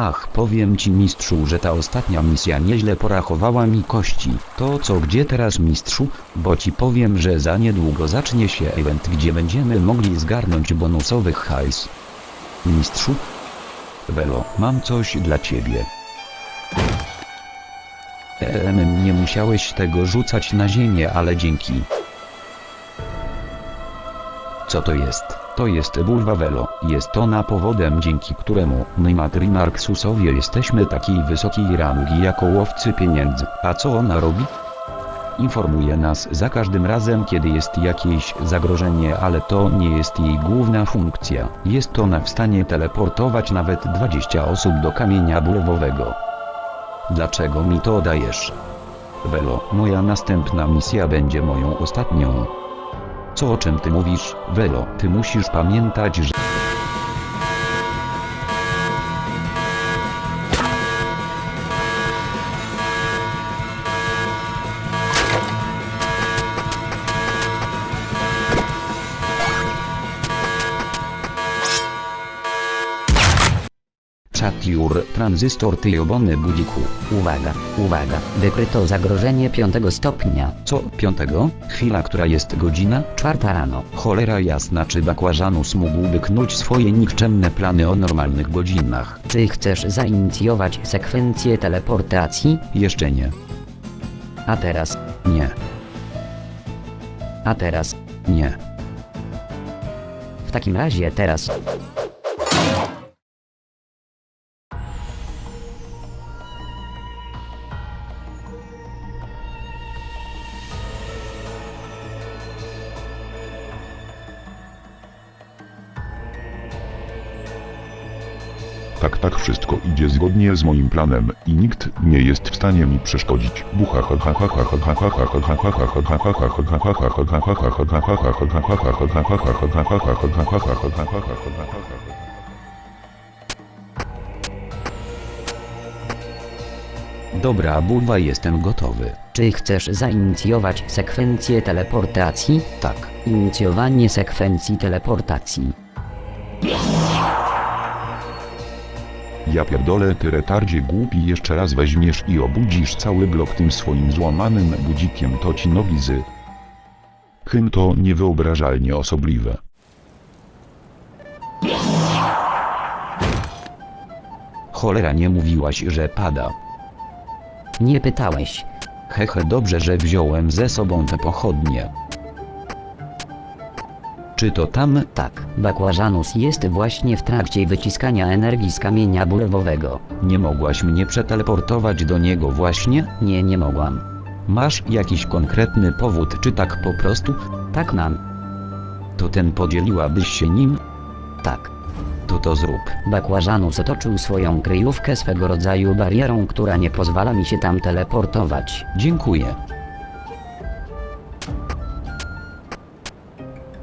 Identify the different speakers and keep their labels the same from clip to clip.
Speaker 1: Ach, powiem ci mistrzu, że ta ostatnia misja nieźle porachowała mi kości. To co gdzie teraz mistrzu? Bo ci powiem, że za niedługo zacznie się event, gdzie będziemy mogli zgarnąć bonusowych hajs. Mistrzu? Welo, mam coś dla ciebie. Eee, nie musiałeś tego rzucać na ziemię, ale dzięki. Co to jest? To jest bulwa Velo. Jest ona powodem, dzięki któremu my Matrimarksusowie jesteśmy takiej wysokiej rangi jako łowcy pieniędzy. A co ona robi? Informuje nas za każdym razem, kiedy jest jakieś zagrożenie, ale to nie jest jej główna funkcja. Jest ona w stanie teleportować nawet 20 osób do kamienia bulwowego. Dlaczego mi to dajesz? Velo, moja następna misja będzie moją ostatnią. Co o czym ty mówisz, Velo? Ty musisz pamiętać, że... Chatiur, tranzystor ty jobony budziku.
Speaker 2: Uwaga, uwaga, wykryto zagrożenie piątego stopnia.
Speaker 1: Co, piątego? Chwila, która jest godzina?
Speaker 2: Czwarta rano.
Speaker 1: Cholera jasna, czy Bakłażanus mógłby knuć swoje nikczemne plany o normalnych godzinach?
Speaker 2: Czy chcesz zainicjować sekwencję teleportacji?
Speaker 1: Jeszcze nie.
Speaker 2: A teraz,
Speaker 1: Nie.
Speaker 2: a teraz.
Speaker 1: Nie.
Speaker 2: W takim razie teraz.
Speaker 3: Tak, tak, wszystko idzie zgodnie z moim planem i nikt nie jest w stanie mi przeszkodzić.
Speaker 1: Dobra, Bulwa, jestem gotowy.
Speaker 2: Czy chcesz zainicjować sekwencję teleportacji?
Speaker 1: Tak,
Speaker 2: inicjowanie sekwencji teleportacji.
Speaker 3: Ja pierdolę, ty retardzie głupi jeszcze raz weźmiesz i obudzisz cały blok tym swoim złamanym budzikiem to ci nogi. Hym to niewyobrażalnie osobliwe.
Speaker 1: Cholera, nie mówiłaś, że pada.
Speaker 2: Nie pytałeś.
Speaker 1: Hehe, dobrze, że wziąłem ze sobą te pochodnie. Czy to tam?
Speaker 2: Tak, Bakłażanus jest właśnie w trakcie wyciskania energii z kamienia bulwowego.
Speaker 1: Nie mogłaś mnie przeteleportować do niego właśnie?
Speaker 2: Nie, nie mogłam.
Speaker 1: Masz jakiś konkretny powód, czy tak po prostu?
Speaker 2: Tak mam.
Speaker 1: To ten podzieliłabyś się nim?
Speaker 2: Tak.
Speaker 1: To to zrób.
Speaker 2: Bakłażanus otoczył swoją kryjówkę swego rodzaju barierą, która nie pozwala mi się tam teleportować.
Speaker 1: Dziękuję.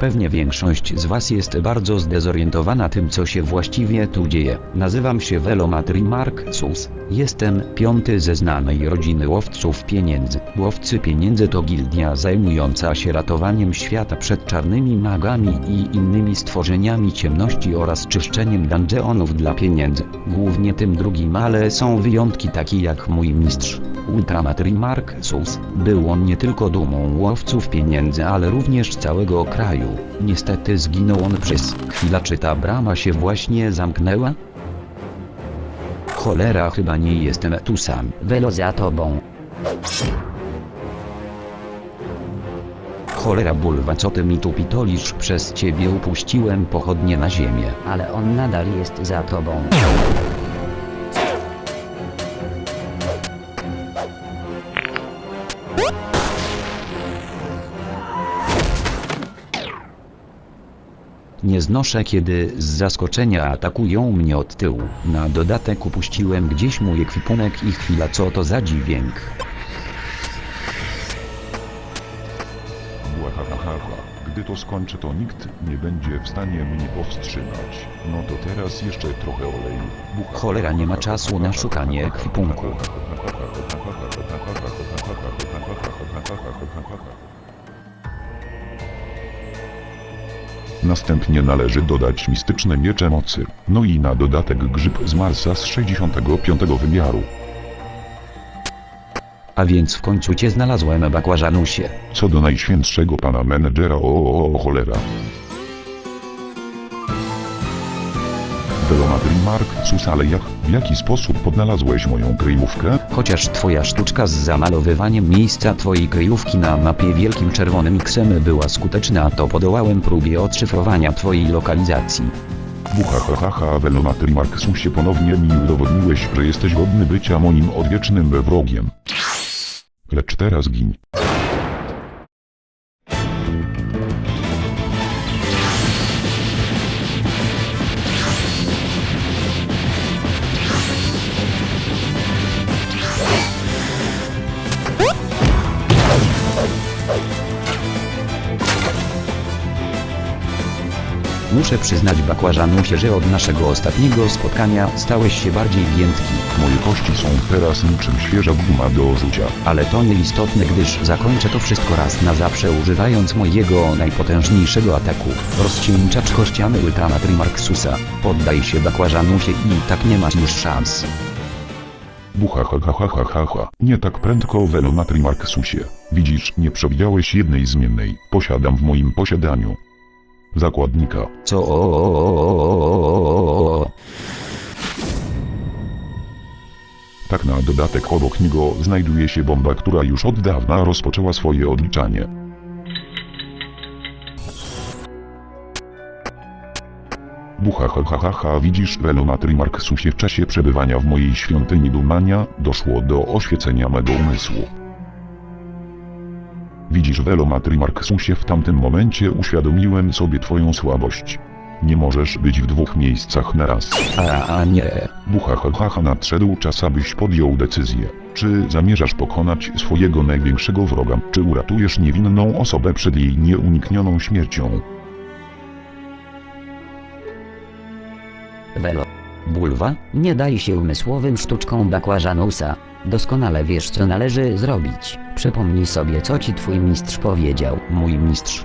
Speaker 1: Pewnie większość z Was jest bardzo zdezorientowana tym, co się właściwie tu dzieje. Nazywam się Velomatri Marksus. Jestem piąty ze znanej rodziny łowców pieniędzy. Łowcy pieniędzy to gildia zajmująca się ratowaniem świata przed czarnymi magami i innymi stworzeniami ciemności oraz czyszczeniem dungeonów dla pieniędzy. Głównie tym drugim, ale są wyjątki takie jak mój mistrz. Ultramatri Marksus. Był on nie tylko dumą łowców pieniędzy, ale również całego kraju. Niestety zginął on przez chwilę. Czy ta brama się właśnie zamknęła? Cholera, chyba nie jestem tu sam.
Speaker 2: Welo za tobą.
Speaker 1: Cholera bulwa, co ty mi tu pitolisz? Przez ciebie upuściłem pochodnie na ziemię.
Speaker 2: Ale on nadal jest za tobą.
Speaker 1: Znoszę kiedy z zaskoczenia atakują mnie od tyłu. Na dodatek upuściłem gdzieś mój ekwipunek i chwila co to za dźwięk.
Speaker 3: Błahahaha. Gdy to skończę to nikt nie będzie w stanie mnie powstrzymać. No to teraz jeszcze trochę oleju. Bucha.
Speaker 1: Cholera, nie ma czasu na szukanie ekwipunku.
Speaker 3: Następnie należy dodać mistyczne miecze mocy. No i na dodatek grzyb z Marsa z 65 wymiaru.
Speaker 1: A więc w końcu cię znalazłem bakłażanusie.
Speaker 3: Co do najświętszego pana menedżera o, o, o cholera. Velomatry Mark Sus ale jak, w jaki sposób odnalazłeś moją kryjówkę?
Speaker 1: Chociaż twoja sztuczka z zamalowywaniem miejsca twojej kryjówki na mapie wielkim czerwonym Xem była skuteczna, to podołałem próbie odszyfrowania twojej lokalizacji.
Speaker 3: Bucha ha ha ha Velomatry Mark Susie ponownie mi udowodniłeś, że jesteś godny bycia moim odwiecznym wrogiem. Lecz teraz gin.
Speaker 1: Muszę przyznać bakłażanusie, że od naszego ostatniego spotkania stałeś się bardziej giętki.
Speaker 3: Moje kości są teraz niczym świeża guma do rzucia.
Speaker 1: Ale to nieistotne, gdyż zakończę to wszystko raz na zawsze używając mojego najpotężniejszego ataku. Rozcieńczacz kościany Ultramatry Marksusa. Poddaj się bakłażanusie i tak nie masz już szans.
Speaker 3: Bucha ha ha ha ha ha ha. Nie tak prędko Velomatry Marksusie. Widzisz, nie przewidziałeś jednej zmiennej. Posiadam w moim posiadaniu. Zakładnika.
Speaker 1: Co?
Speaker 3: Tak na dodatek obok niego znajduje się bomba, która już od dawna rozpoczęła swoje odliczanie. Bucha ha ha ha ha widzisz Velomatry Marksusie w czasie przebywania w mojej świątyni Dumania doszło do oświecenia mego umysłu. Widzisz Velomatry Marksusie w tamtym momencie uświadomiłem sobie twoją słabość. Nie możesz być w dwóch miejscach na raz.
Speaker 1: A, a nie.
Speaker 3: Bucha ha ha ha nadszedł czas abyś podjął decyzję. Czy zamierzasz pokonać swojego największego wroga, czy uratujesz niewinną osobę przed jej nieuniknioną śmiercią?
Speaker 2: Welo.
Speaker 1: Bulwa?
Speaker 2: Nie daj się umysłowym sztuczkom bakłażanusa. Doskonale wiesz co należy zrobić. Przypomnij sobie co ci twój mistrz powiedział.
Speaker 1: Mój mistrz.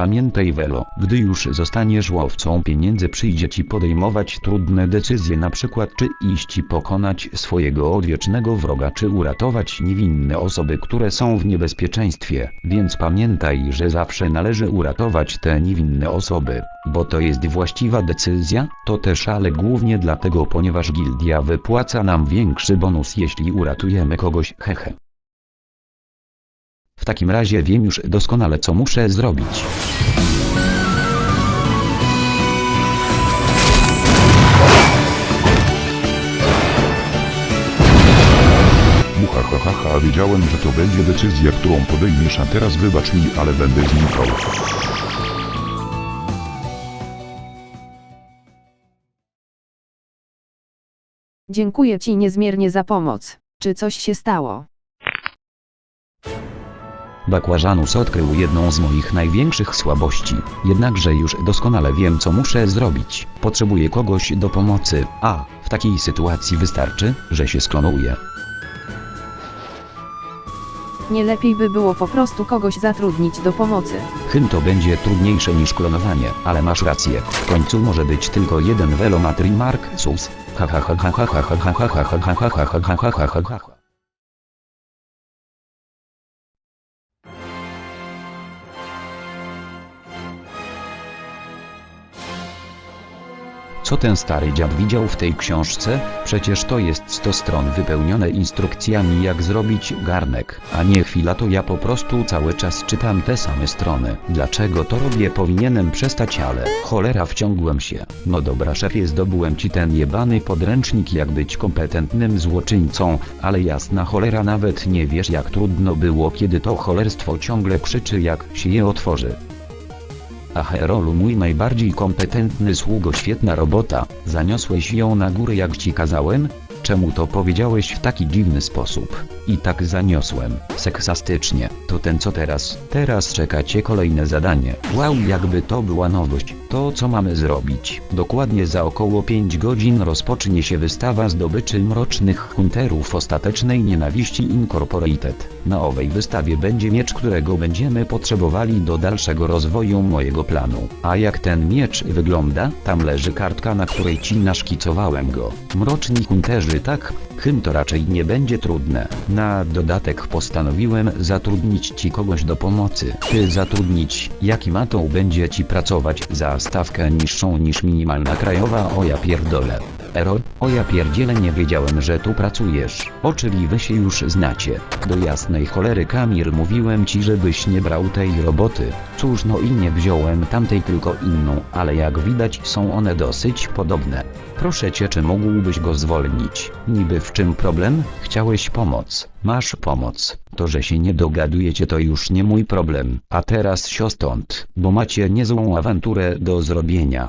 Speaker 1: Pamiętaj Velo, gdy już zostaniesz łowcą pieniędzy przyjdzie ci podejmować trudne decyzje na przykład czy iść i pokonać swojego odwiecznego wroga czy uratować niewinne osoby które są w niebezpieczeństwie, więc pamiętaj, że zawsze należy uratować te niewinne osoby, bo to jest właściwa decyzja, to też ale głównie dlatego ponieważ gildia wypłaca nam większy bonus jeśli uratujemy kogoś hehe. W takim razie wiem już doskonale co muszę zrobić.
Speaker 3: Bucha ha ha ha wiedziałem, że to będzie decyzja, którą podejmiesz, a teraz wybacz mi, ale będę znikał.
Speaker 4: Dziękuję ci niezmiernie za pomoc. Czy coś się stało?
Speaker 1: Bakłażanus odkrył jedną z moich największych słabości, jednakże już doskonale wiem co muszę zrobić. Potrzebuję kogoś do pomocy, a w takiej sytuacji wystarczy, że się sklonuję.
Speaker 4: Nie lepiej by było po prostu kogoś zatrudnić do pomocy.
Speaker 1: Hym to będzie trudniejsze niż klonowanie, ale masz rację. W końcu może być tylko jeden Velomatry Mark Sus. Ha ha ha ha ha ha ha ha ha ha ha ha ha ha ha ha ha ha Co ten stary dziad widział w tej książce? Przecież to jest 100 stron wypełnione instrukcjami jak zrobić garnek, a nie chwila to ja po prostu cały czas czytam te same strony. Dlaczego to robię powinienem przestać ale cholera wciągłem się. No dobra szefie zdobyłem ci ten jebany podręcznik jak być kompetentnym złoczyńcą, ale jasna cholera nawet nie wiesz jak trudno było kiedy to cholerstwo ciągle krzyczy jak się je otworzy. A Herolu mój najbardziej kompetentny sługo świetna robota, zaniosłeś ją na górę jak ci kazałem? Czemu to powiedziałeś w taki dziwny sposób. I tak zaniosłem, seksastycznie. To ten co teraz? Teraz czeka cię kolejne zadanie. Wow, jakby to była nowość. To co mamy zrobić? Dokładnie za około 5 godzin rozpocznie się wystawa zdobyczy mrocznych hunterów ostatecznej nienawiści Incorporated. Na owej wystawie będzie miecz, którego będziemy potrzebowali do dalszego rozwoju mojego planu. A jak ten miecz wygląda? Tam leży kartka, na której ci naszkicowałem go. Mroczni hunterzy, tak? Hym to raczej nie będzie trudne. Na dodatek postanowiłem zatrudnić ci kogoś do pomocy. Ty zatrudnić, jaki matą będzie ci pracować za stawkę niższą niż minimalna krajowa, o ja pierdolę. Ero, o ja pierdzielę nie wiedziałem, że tu pracujesz. O czyli wy się już znacie. Do jasnej cholery Kamir mówiłem ci, żebyś nie brał tej roboty. Cóż no i nie wziąłem tamtej tylko inną, ale jak widać są one dosyć podobne. Proszę cię, czy mógłbyś go zwolnić? Niby w czym problem? Chciałeś pomoc. Masz pomoc. To, że się nie dogadujecie to już nie mój problem. A teraz sio stąd, bo macie niezłą awanturę do zrobienia.